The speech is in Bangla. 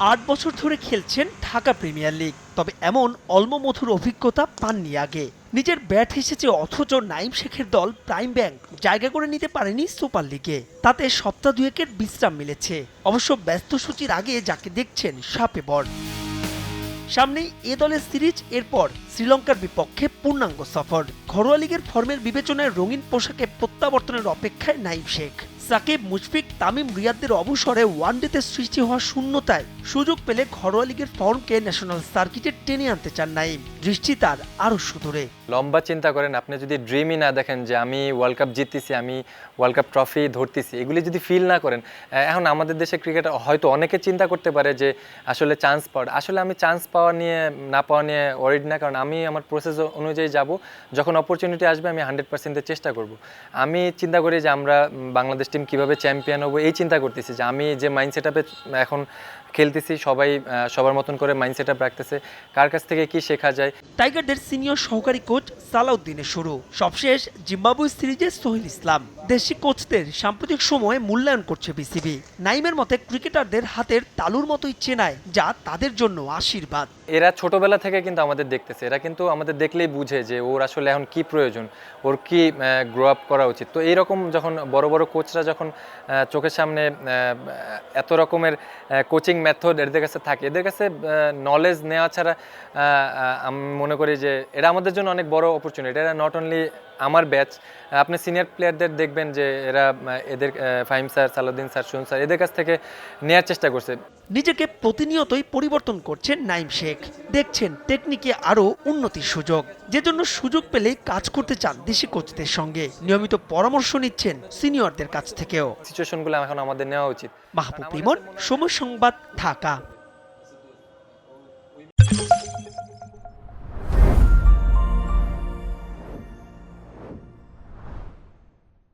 আট বছর ধরে খেলছেন ঢাকা প্রিমিয়ার লিগ। তবে এমন অলমমধুর অভিজ্ঞতা পাননি আগে। নিজের ব্যাট এসেছে অথচ নাইম শেখের দল প্রাইম ব্যাংক জায়গা করে নিতে পারেনি সুপার লিগে। তাতে সপ্তাহ দুয়েকের বিশ্রাম মিলেছে। অবশ্য ব্যস্ত সূচির আগে যাকে দেখছেন সাপে বর সামনেই এ দলের সিরিজ, এরপর শ্রীলঙ্কার বিপক্ষে পূর্ণাঙ্গ সফর। ঘরোয়া লিগের ফর্মের বিবেচনায় রঙিন পোশাকে প্রত্যাবর্তনের অপেক্ষায় নাইম শেখ। সাকিব, মুশফিক, তামিম, রিয়াদদের অবসরে ওয়ানডেতে সৃষ্টি হওয়া শূন্যতায় সুযোগ পেলে ঘরোয়া লিগের ফর্মকে ন্যাশনাল সার্কিটে টেনে আনতে চান নাইম দৃষ্টি তার আরও সুদূরে। লম্বা চিন্তা করেন, আপনি যদি ড্রিমই না দেখেন যে আমি ওয়ার্ল্ড কাপ জিততেছি, আমি ওয়ার্ল্ড কাপ ট্রফি ধরতেছি, এগুলি যদি ফিল না করেন এখন আমাদের দেশে ক্রিকেট হয়তো অনেকে চিন্তা করতে পারে যে আসলে চান্স পাওয়ার, আসলে আমি চান্স পাওয়া নিয়ে, না পাওয়া নিয়ে ওয়ারিড না, কারণ আমি আমার প্রসেস অনুযায়ী যাব, যখন অপরচুনিটি আসবে আমি হান্ড্রেড পার্সেন্টের চেষ্টা করব। আমি চিন্তা করি যে আমরা বাংলাদেশ টিম কীভাবে চ্যাম্পিয়ন হব, এই চিন্তা করতেছি যে আমি যে মাইন্ড সেট এখন খেলতেছি, সবাই সবার মতন করে মাইন্ড সেট রাখতেছে, কার কাছ থেকে কি শেখা যায় টাইগারদের সিনিয়র সহকারী কোচ সালাউদ্দিনের শুরু। সবশেষ জিম্বাবুয়ে সিরিজে সোহেল ইসলাম। দেশি কোচদের সাম্প্রতিক সময়ে মূল্যায়ন করছে বিসিবি। নাইমের মতে ক্রিকেটারদের হাতের তালুর মতোই চেনায়, যা তাদের জন্য আশীর্বাদ। এরা ছোটবেলা থেকে কিন্তু আমাদের দেখতেছে। এরা কিন্তু আমাদের দেখলেই বুঝে যে ওর আসলে এখন কি প্রয়োজন, ওর কি গ্রো আপ করা উচিত। তো এইরকম যখন বড় বড় কোচরা যখন চোখের সামনে এত রকমের কোচিং মেথড এদের কাছে থাকে, এদের কাছে নলেজ নেওয়া ছাড়া মনে করি যে এটা আমাদের জন্য অনেক বড় অপরচুনিটি এরা নট অনলি আমার ব্যাচ আপনি সিনিয়র প্লেয়ারদের দেখবেন যে এরা এদের ফাহিম স্যার সালাউদ্দিন স্যার সুন স্যার এদের কাছ থেকে নেওয়ার চেষ্টা করছে। নিজেকে প্রতিনিয়তই পরিবর্তন করছেন নাইম শেখ। দেখছেন টেকনিকে আরও উন্নতির সুযোগ। যে জন্য সুযোগ পেলে কাজ করতে চান দেশি কোচদের সঙ্গে। নিয়মিত পরামর্শ নিচ্ছেন সিনিয়রদের কাছ থেকেও। সিচুয়েশনগুলো এখন আমাদের নেওয়া উচিত। মাহবুব রিমন সময় সংবাদ ঢাকা।